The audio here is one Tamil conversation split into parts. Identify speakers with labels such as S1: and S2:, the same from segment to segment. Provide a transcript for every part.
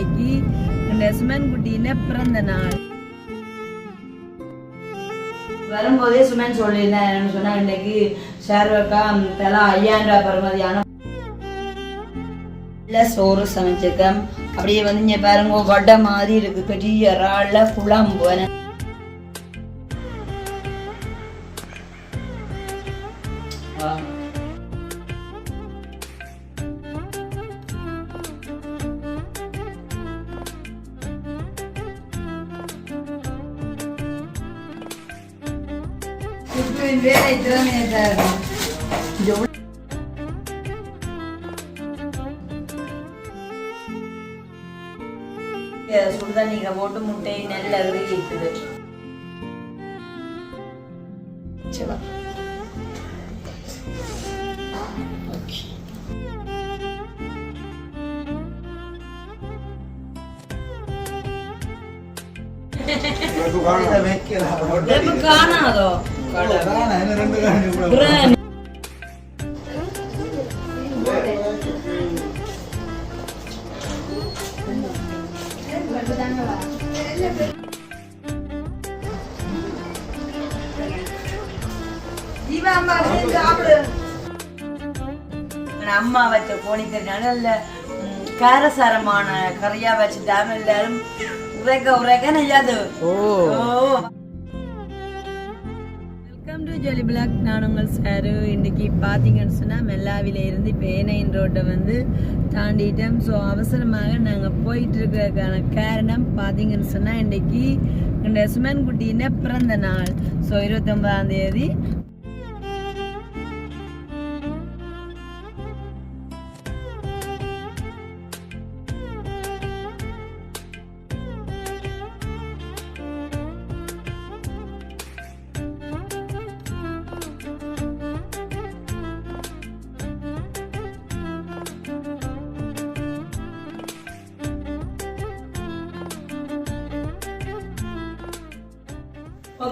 S1: இன்னைக்கு இந்த சுமன் குட்டின பிறந்த நாள். வரும்போதே சுமன் சொல்லியிருந்தேன் என்னன்னு சொன்னா இன்னைக்கு ஷேர்வக்கா தலா ஐயாயிரம் ரூபாய் பருமதியான நல்ல சோறு சமைச்சிருக்கேன். அப்படியே வந்து இங்க பாருங்க வடை மாதிரி இருக்கு. பெரிய இறால்ல குழம்பு. வேலை திறமையை தரணும் சுடுதண்ணிக்க போட்டு முட்டையை நெல்ல இருக்குது சரி எப்ப காணாதோ அம்மா வச்ச கோணிக்கறி நல்ல ம், காரசாரமான கறியா வச்சுட்டாம எல்லாரும் உரைக்க உரைக்க நெய்யாது டு ஜொலி பிளாக் நான் உங்கள் சாரு இன்னைக்கு பார்த்தீங்கன்னு சொன்னால் மெல்லாவில இருந்து இப்போ ஏனையின் ரோட்டை வந்து தாண்டிட்டோம். ஸோ அவசரமாக நாங்கள் போயிட்டு இருக்கிறதுக்கான காரணம் பார்த்தீங்கன்னு சொன்னால் இன்னைக்கு இந்த சுமன் குட்டின பிறந்த நாள். ஸோ இருபத்தொம்பதாம் தேதி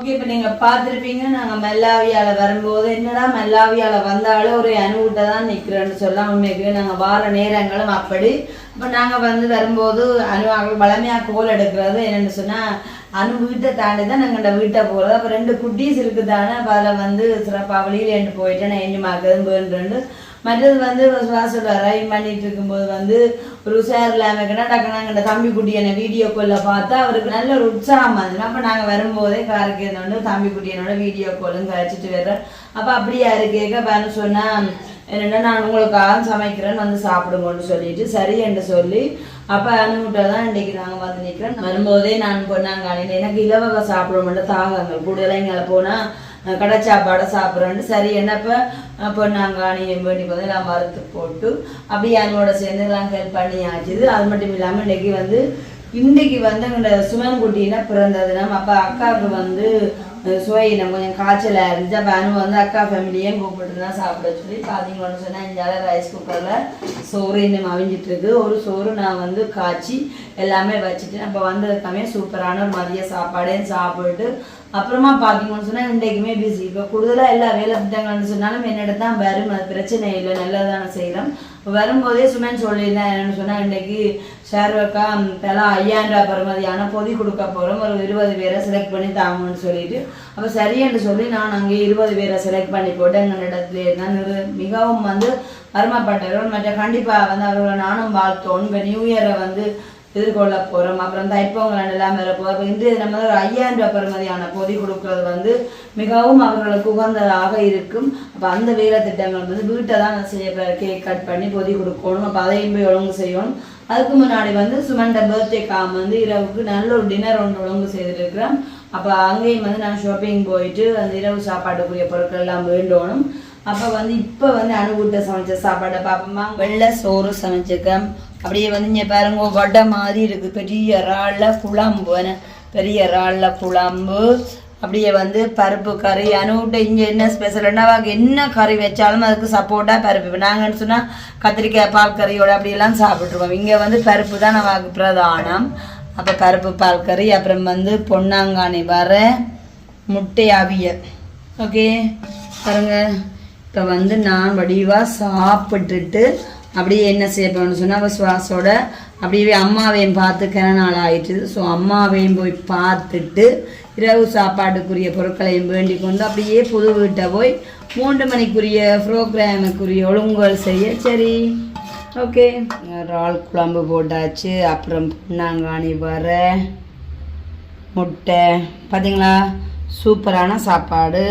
S1: ஓகே இப்போ நீங்கள் பார்த்துருப்பீங்க நாங்கள் மெல்லாவியால வரும்போது என்னடா மெல்லாவியால வந்தாலும் ஒரு அணுகிட்ட தான் நிற்கிறேன்னு சொல்ல உண்மைக்கு நாங்கள் வார நேரங்களும் அப்படி. இப்போ நாங்கள் வந்து வரும்போது அணுவாக வளமையாக கோல் எடுக்கிறது என்னென்னு சொன்னால் அணு வீட்டை தாண்டி தான் நாங்கள் இந்த வீட்டை போகிறது அப்போ ரெண்டு குட்டீஸ் இருக்குதானே அப்போ அதில் வந்து சிறப்பாக வெளியில் என்று போயிட்டு நான் என்னமாக்குதுன்னு வேண்டுன்னு மற்றது வந்து வாசல் ரைன் பண்ணிட்டு இருக்கும்போது வந்து ஒரு உஷார் இல்லாமல் டக்குனாங்க தம்பி குட்டி என்ன வீடியோ காலில் பார்த்தா அவருக்கு நல்ல ஒரு உற்சாகம் இருந்துச்சு அப்போ நாங்கள் வரும்போதே காருக்கு இருந்தோண்டு தம்பி குட்டி என்னோட வீடியோ காலும் கழிச்சிட்டு வர்றேன். அப்போ அப்படியா இருக்கேக்க பாருன்னு சொன்னால் என்னென்னா நான் உங்களுக்காக சமைக்கிறேன்னு வந்து சாப்பிடுங்கன்னு சொல்லிட்டு சரி என்று சொல்லி அப்போ அனுப்பிட்ட தான் இன்றைக்கி நாங்கள் வந்து நிற்கிறேன் வரும்போதே நான் பொண்ணாங்க எனக்கு இலவக சாப்பிட மட்டும் தாகங்கள். கூடுதலாக இங்கே போனால் கடை சாப்பாடை சாப்பிட்றோன்னு சரி என்னப்போ? அப்போ நாங்கள் ஆணையம் வேண்டி வந்து எல்லாம் மறுத்து போட்டு அப்படியே அவங்களோட சேர்ந்து எல்லாம் ஹெல்ப் பண்ணி ஆச்சுது. அது மட்டும் இல்லாமல் இன்னைக்கு வந்து இன்றைக்கு வந்து எங்களோட சுமன் குட்டினா பிறந்தது நம்ம அப்போ அக்காவுக்கு வந்து சுவையினம் கொஞ்சம் காய்ச்சலாக இருந்துச்சு. அப்போ அனு வந்து அக்கா ஃபேமிலியும் கூப்பிட்டு தான் சாப்பிட சொல்லி பார்த்தீங்கன்னு சொன்னால் இந்தியாவில் ரைஸ் குக்கரில் சோறு இன்னும் அவிஞ்சிட்டு இருக்கு. ஒரு சோறு நான் வந்து காய்ச்சி எல்லாமே வச்சுட்டு அப்போ வந்ததுக்காமே சூப்பரான ஒரு மதிய சாப்பாடையும் சாப்பிட்டு அப்புறமா பார்த்தீங்கன்னு சொன்னால் இன்றைக்குமே பிஸி இப்போ கூடுதலாக எல்லா வேலை திட்டங்கள்னு சொன்னாலும் என்னிட தான் வரும். அது பிரச்சனை இல்லை. நல்லதான செய்கிறோம் வரும்போதே சுமன் சொல்லியிருந்தேன் என்னென்னு சொன்னால் இன்றைக்கு ஷேர்வக்கா தலா ஐயாயிரம் பரமதியான பருமதியான பொதி கொடுக்க போகிறோம் ஒரு இருபது பேரை செலக்ட் பண்ணி தாங்கன்னு சொல்லிட்டு. அப்போ சரியென்று சொல்லி நான் அங்கே இருபது பேரை செலக்ட் பண்ணி போட்டு எங்கள் இடத்துல இருந்தால் மிகவும் வந்து வருமப்பட்டவர்கள் மற்ற கண்டிப்பாக வந்து அவர்களை நானும் வாழ்த்தோம் இப்போ நியூ இயரை வந்து எதிர்கொள்ள போகிறோம் அப்புறம் தைப்பொங்கல் எல்லாம் இருப்போம் அப்போ இன்றைய நம்ம ஒரு ஐயாயிரம் ரூபாய் பெறுமதியான பொதி கொடுக்கறது வந்து மிகவும் அவர்களுக்கு உகந்ததாக இருக்கும். அப்போ அந்த வேலை திட்டங்கள் வந்து வீட்டை தான் செய்ய கேக் கட் பண்ணி பொதி கொடுக்கணும். அப்போ அதையும் போய் ஒழுங்கு செய்யணும். அதுக்கு முன்னாடி வந்து சுமண்ட பர்த்டே காம் வந்து இரவுக்கு நல்ல ஒரு டின்னர் ஒன்று ஒழுங்கு செய்திருக்கிறோம் அப்போ அங்கேயும் வந்து நான் ஷாப்பிங் போயிட்டு அந்த இரவு சாப்பாட்டுக்குரிய பொருட்கள் எல்லாம் வேண்டணும். அப்போ வந்து இப்போ வந்து அணுகூட்ட சமைச்ச சாப்பாடை பார்ப்போமா வெள்ளை சோறு சமைச்சிருக்கேன். அப்படியே வந்து இங்கே பாருங்க வடை மாதிரி இருக்குது பெரிய இறாலில் குழம்பு பெரிய இறாலில் குழம்பு. அப்படியே வந்து பருப்பு கறி. அனுவிட்டு இங்கே என்ன ஸ்பெஷல்னா என்ன கறி வச்சாலும் அதுக்கு சப்போர்ட்டாக பருப்பு. இப்போ நாங்கன்னு சொன்னால் கத்திரிக்காய் பால் கறியோட அப்படியெல்லாம் சாப்பிட்ருவோம் இங்கே வந்து பருப்பு தான் நமக்கு பிரதானம். அப்போ பருப்பு பால் கறி அப்புறம் வந்து பொன்னாங்கானி வர முட்டை அவியல். ஓகே பாருங்கள் இப்போ வந்து நான் வடிவாக சாப்பிட்டுட்டு அப்படியே என்ன செய்ய போகணும்னு சொன்னால் சுவாசோட அப்படியே அம்மாவையும் பார்த்து கிற நாள் ஆயிட்டு ஸோ அம்மாவையும் போய் பார்த்துட்டு இரவு சாப்பாட்டுக்குரிய பொருட்களையும் வேண்டி கொண்டு அப்படியே புது வீட்டை போய் மூன்று மணிக்குரிய ப்ரோக்ராமுக்குரிய ஒழுங்குகள் செய்ய சரி ஓகே. இறால் குழம்பு போட்டாச்சு அப்புறம் பொன்னாங்காணி வர முட்டை. பார்த்தீங்களா சூப்பரான சாப்பாடு.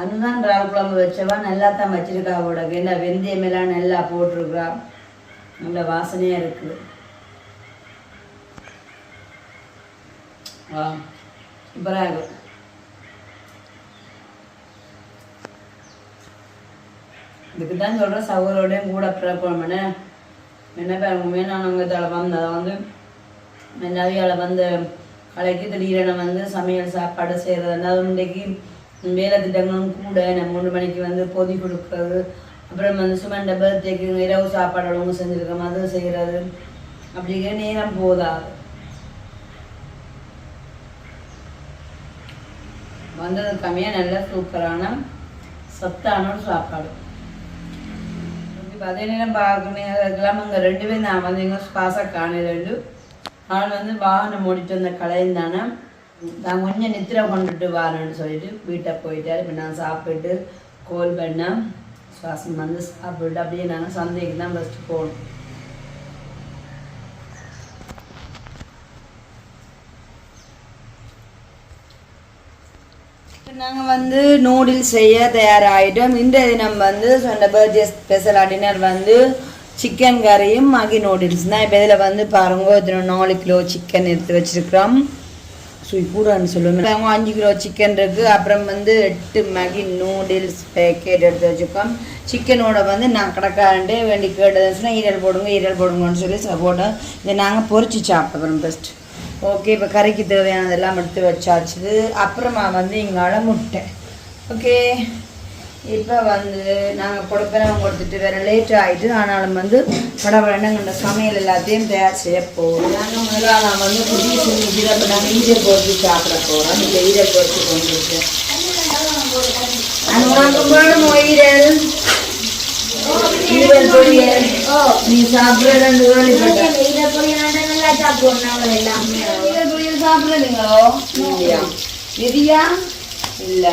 S1: அதுதான் இறால் குழம்பு வச்சவா? நல்லா தான் வச்சிருக்கா கூட என்ன வெந்தயம் எல்லாம் நல்லா போட்டிருக்கா? நல்ல வாசனையாக இருக்குது ஆ சூப்பராக இருக்கு. இதுக்கு தான் சொல்கிறேன் சகோதரோடையும் கூட பிறப்போம்னு என்ன? பேர்? மீனானவங்கத்தால் வந்து அதை வந்து நவியால் வந்து கலைக்கு திடீரென வந்து சமையல் சாப்பாடு செய்கிறது அது இன்றைக்கு வேலை திட்டங்களும் கூட நம்ம மூணு மணிக்கு வந்து பொதி கொடுக்குறது. அப்புறம் வந்து சுமண்ட பர்த்டேக்கு இரவு சாப்பாடு ஒழுங்கு செஞ்சுருக்கோம் அது செய்கிறது அப்படிங்கிற நேரம் போதாது. வந்தது கம்மியாக நல்ல சூப்பரான சத்தான ஒரு சாப்பாடு. இப்போ அதே நேரம் பார்க்கலாம் அங்கே ரெண்டு பேரும் நான் வந்து எங்கள் சுவாச ரெண்டு. நான் வந்து வாகனம் ஓடிட்டு வந்த கலையும் தானே. நான் கொஞ்சம் நித்திரை கொண்டுட்டு வரேன்னு சொல்லிட்டு வீட்டை போயிட்டார். இப்போ நான் சாப்பிட்டு கோல் பண்ணேன் சுவாசம் வந்து சாப்பிட்டு அப்படியே நாங்கள் சந்தைக்கு தான் ஃபஸ்ட்டு போகணும். நாங்கள் வந்து நூடுல்ஸ் செய்ய தயாராகிட்டோம் இன்றைய தினம் வந்து சொன்ன பர்த்டே ஸ்பெஷல் டின்னர் வந்து சிக்கன் கறியும் மகி நூடுல்ஸ் தான். இப்போ இதில் வந்து பாருங்க இத்தனை நாலு கிலோ சிக்கன் எடுத்து வச்சிருக்கிறோம். சுய் கூடான்னு சொல்லுவேன் அவங்க அஞ்சு கிலோ சிக்கன் இருக்குது அப்புறம் வந்து எட்டு மேகி நூடுல்ஸ் பேக்கெட் எடுத்து வச்சுருக்கோம் சிக்கனோட வந்து நான் கடைக்காரன்ட்டே வேண்டி கேட்டதுன்னு சொன்னால் ஈரல் போடுங்க ஈரல் போடுங்கன்னு சொல்லி போட்டோம் இதை நாங்கள் பொறிச்சு சாப்பிட்றோம் ஃபஸ்ட்டு ஓகே இப்போ கறிக்கு தேவையானதெல்லாம் எடுத்து வச்சாச்சு அப்புறமா வந்து இங்கால முட்டை ஓகே இப்போ வந்து நாங்கள் கொடுப்பேன் கொடுத்துட்டு வேறு லேட் ஆகிட்டு ஆனாலும் வந்து படபடன்னு சமையல் எல்லாத்தையும் தயார் செய்ய போகிறோம் நாங்கள் முதல்ல நான் வந்து புதிய செஞ்சு இப்போ நாங்கள் ஈரல் பொறிச்சு சாப்பிட போகிறோம் இந்த ஈரல் பொறிச்சு கொண்டு இருக்கேன் உனக்கு வேணும் ஈரல் ஈரல் பொரியல் நீ சாப்பிட்ற ரெண்டு வேலைப்பட்ட ஈரல் பொரியல் சாப்பிட்றீங்களோ? இல்லையா? விதியா இல்ல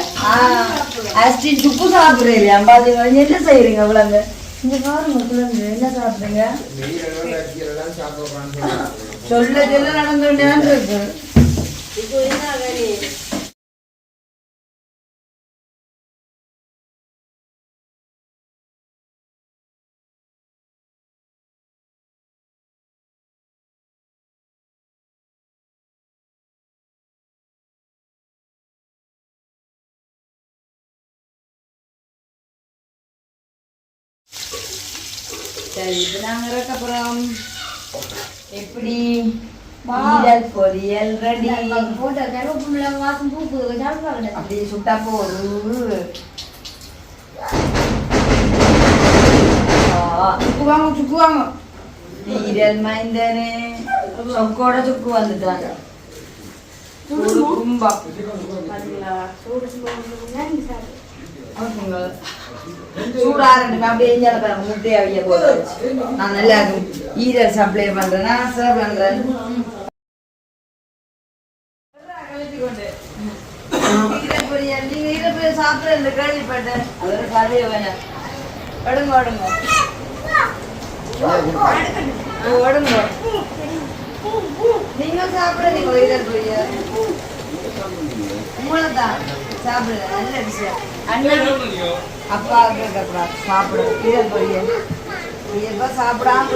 S1: ஆஸ்டின் சுப்பு சாப்பிடுறீங்க பாத்தீங்க என்ன செய்யறீங்க குழந்தை இந்த பாருங்க குழந்தை என்ன சாப்பிடுறீங்க சொல்ல சொல்ல நடந்து இருக்கு சரி இப்போ நாங்கள் இறக்க போகிறோம் எப்படி? ஈரல் பொரியல் ரெடி. அப்படி சுட்டா போது சுக்குவாங்க சுக்குவாங்க. ஈரல் மைந்தனே. சொக்கோட சுக்கு வந்துட்டாங்க. ஒரு கும்பா. ஓகேங்க சூடா ரெண்டு அப்படியே எஞ்சால பாருங்க முட்டையை அவிய போட்டு வச்சு. நான் நல்லா ஈரல் சப்ளை பண்றேன் ஆசை பண்றேன் நீங்க ஈரல் கேள்விப்பட்டேன். அது ஒரு கதையை வேணாம். எடுங்க, எடுங்க. ஓ, நீங்க சாப்பிடுறீங்க ஈரல் உங்களை தான் சாப்பிடுங்க நல்ல விஷயம். அண்ணன் அப்பா கேட்கக்கூடாது சாப்பிடு ஈரல் பொரியல் எப்போ சாப்பிடாம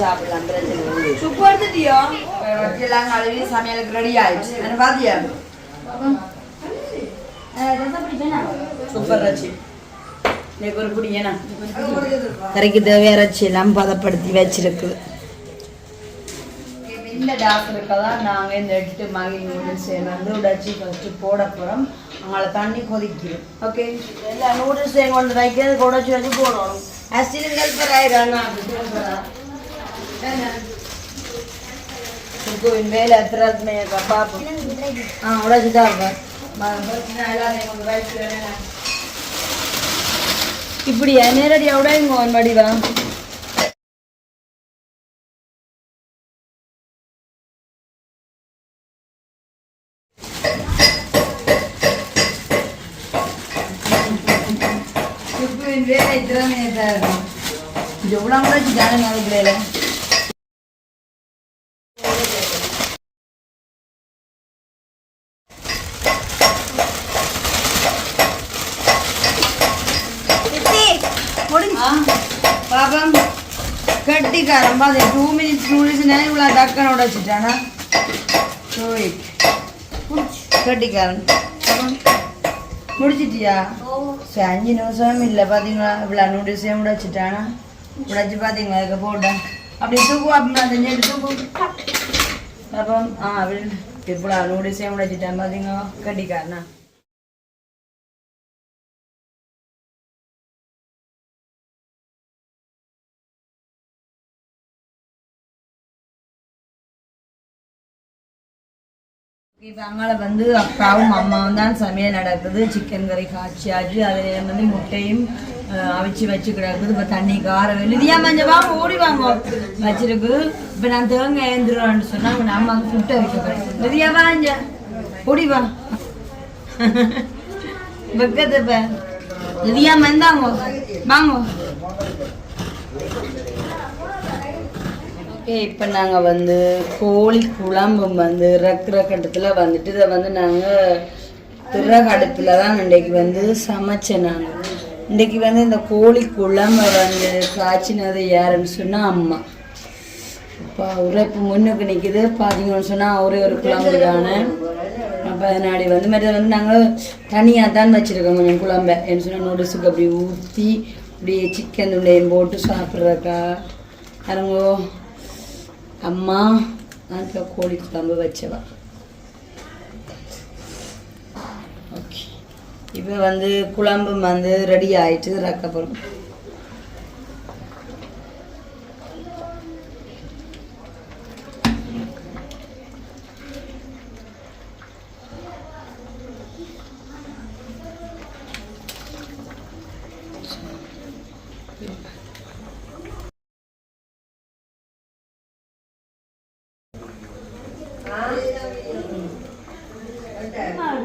S1: சாப்பிடலாம் பிரச்சனை. சுப்பு எடுத்துட்டியோ? வட்டியெல்லாம் கழுவி சமையலுக்கு ரெடி ஆயிடுச்சு. என்ன பாத்தியா? சூப்பர் ரச்சி. இன்னைக்கு ஒரு புடி ஏன்னா கறிக்கு தேவையான ரச்சி எல்லாம் பதப்படுத்தி வச்சிருக்கு. இந்த டாக்டருக்கு தான் நாங்கள் இந்த எட்டு மகி நூடுல்ஸ் வந்து உடச்சி ஃபஸ்ட்டு போட போகிறோம் அவங்கள தண்ணி கொதிக்கிறோம். ஓகே எல்லா நூடுல்ஸ் கொண்டு வைக்கிறது உடச்சி வச்சு போடணும். அஸ்டின் ஹெல்ப்பர் ஆயிரம் சுக்குவின் வேலை எத்தனை பார்ப்போம் ஆ உடச்சி தான் இருக்கேன் எல்லாத்தையும் கொண்டு வச்சு இப்படியா? நேரடியாக உடையுங்க வடிவா? வேலை திறமையை தரணும் எவ்வளோ கூட வச்சுட்டாங்க அதுக்குள்ள பாப்பம் கட்டிக்காரன் பாது டூ மினிட்ஸ் நூடுல்ஸ் இவ்வளோ டக்குன்னு உடச்சிட்டானா கட்டிக்காரன் முடிச்சிட்டியா சரி அஞ்சு நிமிஷம் இல்லை பார்த்தீங்களா இவ்வளோ நூடுல்ஸையும் உடைச்சிட்டானா உடைச்சி பார்த்தீங்களா அதுக்கு போட்டேன் அப்படி தூக்கு அப்படி அந்த எடுத்து தூக்கு பாப்பம் ஆ அப்படி இவ்வளோ நூடுல்ஸையும் உடைச்சிட்டேன் பார்த்தீங்களா கட்டிக்காரனா இப்போ அங்கால வந்து அப்பாவும் அம்மாவும் தான் சமையல் நடக்குது. சிக்கன் கறி காய்ச்சியாச்சு அதில் வந்து முட்டையும் அவிச்சு வச்சு கிடக்குது. இப்போ தண்ணி கார வெளியா மஞ்சள் வாங்க ஓடி வாங்க வச்சிருக்கு. இப்போ நான் தேங்காய் ஏந்துருவான்னு சொன்னால் அவங்க அம்மா வந்து சுட்ட வைக்க எழுதியா வாங்க ஓடி வா. வெக்கத்தை இப்போ. எழுதியா மந்தாங்க வாங்க. ஓகே இப்போ நாங்கள் வந்து கோழி குழம்பு வந்து ரக்குற கட்டத்தில் வந்துட்டு இதை வந்து நாங்கள் திறகடுப்பில் தான் இன்றைக்கு வந்து சமைச்சேன் நாங்கள் இன்றைக்கு வந்து இந்த கோழி குழம்பை வந்து காய்ச்சினது யாருன்னு சொன்னால் அம்மா. இப்போ உரைப்பு முன்னுக்கு நிற்கிது பார்த்தீங்கன்னு சொன்னால் ஒரே ஒரு குழம்பு தானே. அப்போ அதனாடி வந்து மற்ற வந்து நாங்கள் தனியாக தான் வச்சுருக்கோம் கொஞ்சம் குழம்பை. என்ன சொன்னால் நூடுல்ஸுக்கு அப்படி ஊற்றி அப்படியே சிக்கன் துண்டையும் போட்டு சாப்பிட்றக்கா யாருங்கோ அம்மா நாட்டில் கோழி குழம்பு வச்சவா. ஓகே இப்போ வந்து குழம்பு வந்து ரெடி ஆயிட்டு ரக்கப்போம்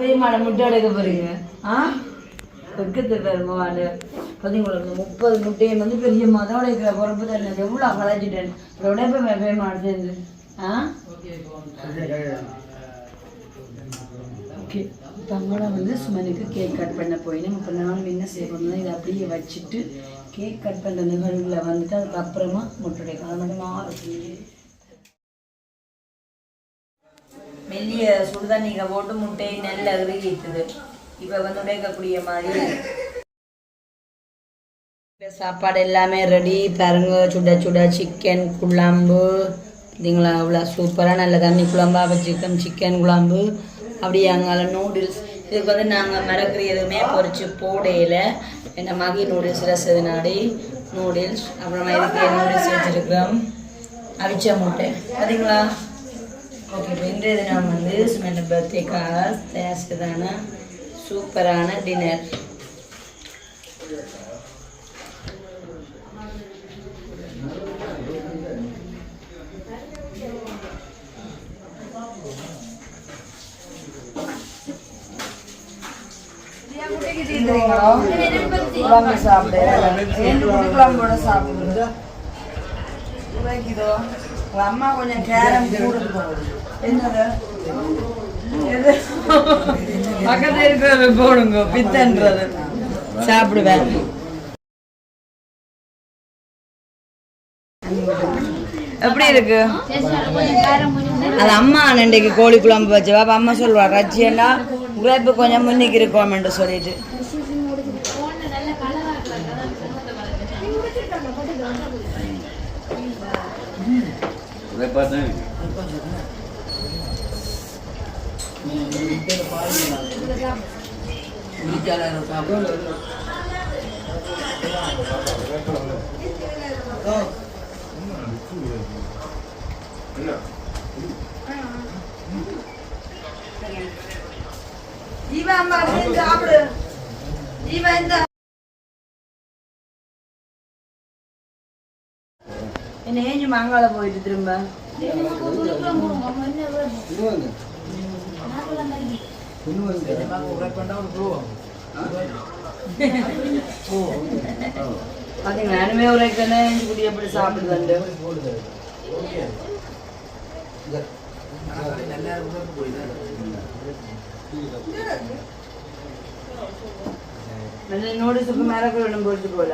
S1: பெரிய முட்டை எடுக்க போறீங்க ஆ வெக்கத்து பெருமாள் பார்த்தீங்களா முப்பது முட்டையை வந்து பெரிய மதம் உடைக்கிற பொறுப்பு தான் எவ்வளோ களைச்சிட்டேன் உடைப்ப பெரிய மாடு சேர்ந்து ஆ ஓகே தங்களோட வந்து சுமனுக்கு கேக் கட் பண்ண போயினேன் இப்போ நானும் என்ன செய்யணும்னா இதை அப்படியே வச்சுட்டு கேக் கட் பண்ணுற நிகழ்வில் வந்துட்டு அதுக்கப்புறமா முட்டை காலம் மட்டும் மாறும் மெல்லிய சுடுதண்ணிக போட்டு முட்டையை நெல் அருகிட்டுது இப்போ வந்து உடைக்கக்கூடிய மாதிரி இப்போ சாப்பாடு எல்லாமே ரெடி பாருங்க சுட சுட சிக்கன் குழம்பு. பார்த்தீங்களா அவ்வளோ சூப்பராக நல்ல தண்ணி குழம்பா வச்சுக்கோம் சிக்கன் குழம்பு. அப்படியே அங்கால நூடுல்ஸ் இதுக்கு வந்து நாங்கள் மிளகுறி எதுவுமே பொறிச்சு போடையில் என்ன மகி நூடுல்ஸ் ரசதுனாடி நூடுல்ஸ் அப்புறமா இதுக்கு நூடுல்ஸ் வச்சுருக்கோம் அவிச்ச முட்டை. பார்த்தீங்களா ஓகே இப்போ இன்றைய தினம் வந்து சுமன் பர்த்டேக்காக தயாரிச்சதான சூப்பரான டின்னர் குழம்பு சாப்பிடு. சாப்பிடுறது உங்க அம்மா கொஞ்சம் கேரம் கூடுது என்னது பக்கத்துல இருக்கிறத போடுங்க பித்தன்றது. சாப்பிடுவேன். எப்படி இருக்கு? அது அம்மா அன்னைக்கு கோழி குழம்பு வச்சவா அப்ப அம்மா சொல்லுவா ரச்சியண்டா உழைப்பு கொஞ்சம் முன்னிக்கு இருக்கோம்னு சொல்லிட்டு.
S2: பார்த்தேன்
S1: அப்படின்னு சாப்பிடு ஜீவா இந்த என்ன ஏஞ்சி மாங்கால போயிட்டு திரும்ப? பாத்தீங்களா அனுமே உரைக்கனே குடி எப்படி சாப்பிடுதுண்டு நல்ல நோட்டீஸுக்கு மேலே கூட போட்டு போல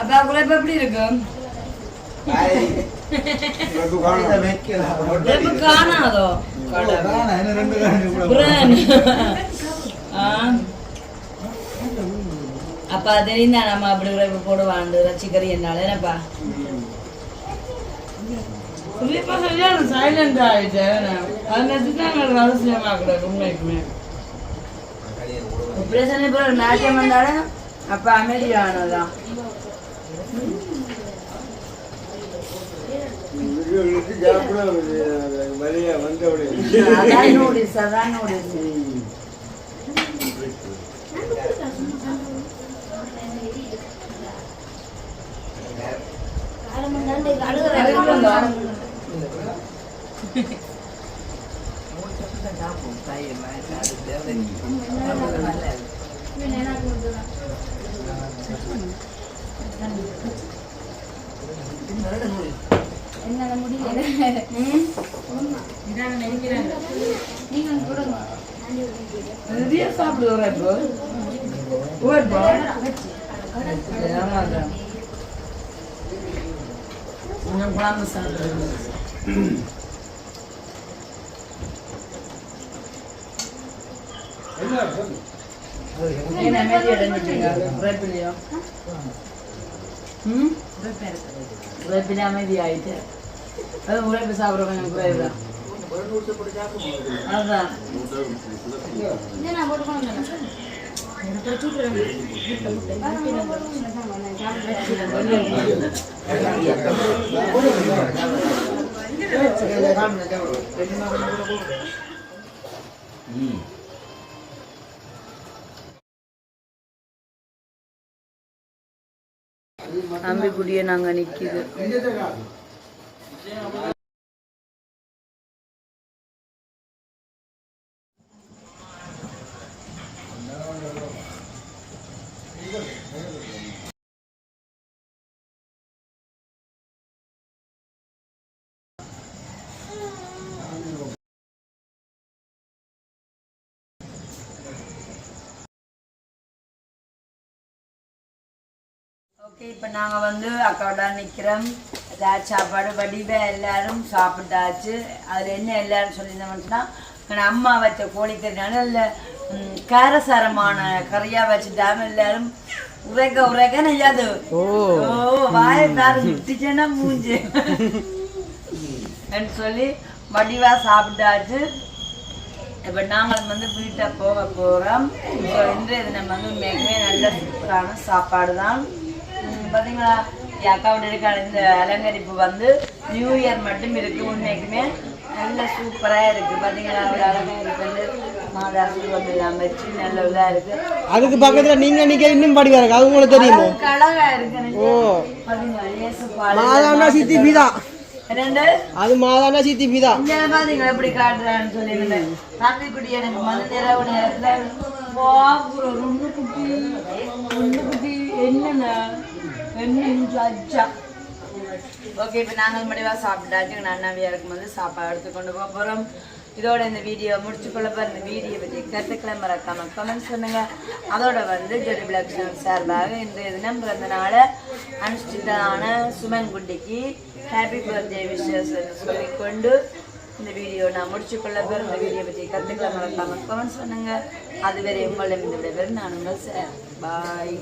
S1: அப்பா குழப்பம் எப்படி இருக்கும் குழப்பம் காணாதோ. அப்பா தெரியுதா நம்ம அப்படி உழைப்பு போடுவாண்டு ரசிகரி என்னால. என்னப்பா? புரியப்பா சரியான சைலண்ட் ஆயிட்டு. அது நினைச்சுதான் எங்களுக்கு அவசியமா கிடக்கு உண்மைக்குமே. பிரச்சனை ஒரு நாட்டியம் வந்தாலும் அப்ப அமைதியானதான் அதான் நூடில்ஸ் அதான் என்னால முடியல. சாப்பிடுவோம் இப்போ ஓடுப்பா சாப்பிடுவோம் உரைப்பிலே அமைதி ஆயிட்டு அது அதுதான் அம்பிக்குடியே நாங்கள் நிற்கிது இப்போ நாங்கள் வந்து அக்காவோட நிற்கிறோம் ஏதாச்சும் சாப்பாடு வடிவ எல்லாரும் சாப்பிட்டாச்சு. அதில் என்ன எல்லாரும் சொல்லியிருந்தோம்னா எங்கள் அம்மா வச்ச கோழிக்கறி நல்ல ம், காரசாரமான கறியாக வச்சுட்டாம எல்லாரும் உரைக்க உரைக்க நெய்யாது ஓ. வாயை கார சுட்டிச்சேன்னா மூஞ்சு. என்று சொல்லி வடிவாக சாப்பிட்டாச்சு. இப்போ நாங்கள் வந்து வீட்டை போக போகிறோம் இன்றைய தினம் வந்து உண்மைக்குமே நல்ல சூப்பரான சாப்பாடு தான் பார்த்தீங்களா என் அக்காவோட இருக்கான இந்த அலங்கரிப்பு வந்து நியூ இயர் மட்டும் இருக்கு உண்மைக்குமே. நல்ல சூப்பராக இருக்கு பார்த்தீங்களா ஒரு அலங்கரிப்பு வந்து மாதாசு வந்து அமைச்சு நல்ல இதாக இருக்கு.
S3: அதுக்கு பக்கத்துல நீங்க நிக்க இன்னும் படி இருக்கு அது உங்களுக்கு தெரியுமோ?
S1: அளவுக்கு அழகா இருக்கு
S3: ஓ.
S1: பார்த்தீங்களா
S3: சித்தி பிதா. அது மாதானா சித்தி பிதா.
S1: பாத்தீங்களா? எப்படி காட்டுறான்னு சொல்லியிருந்தேன். தம்பி குட்டி எனக்கு மது நிறவு நேரத்துல பாபுர ரெண்டு குட்டி. ரெண்டு குட்டி. என்னங்க என்ன அச்சா ஓகே இப்போ நாங்கள் முடிவாக சாப்பிட்டாச்சு. எங்கள் அண்ணாவியாக இருக்கும்போது சாப்பாடு எடுத்து கொண்டு போக போகிறோம் இதோட இந்த வீடியோ முடிச்சுக்கொள்ள போகிற இந்த வீடியோ பற்றி கருத்துக்களை மறக்காம கமெண்ட் பண்ணுங்க அதோட வந்து ஜெடி பிளாக் சார்பாக இன்றைய தினம் பிறந்தனால அனுஷ்டிதான சுமன் குட்டிக்கு ஹாப்பி பர்த்டே விஷஸ் சொல்லிக்கொண்டு இந்த வீடியோ நான் முடிச்சுக்கொள்ள போகிற இந்த வீடியோ பற்றி கருத்துக்களை மறக்காம கமெண்ட் பண்ணுங்க அதுவரை உங்களிடம் இந்த விடைபெறும். நான் உங்கள் சார். பாய்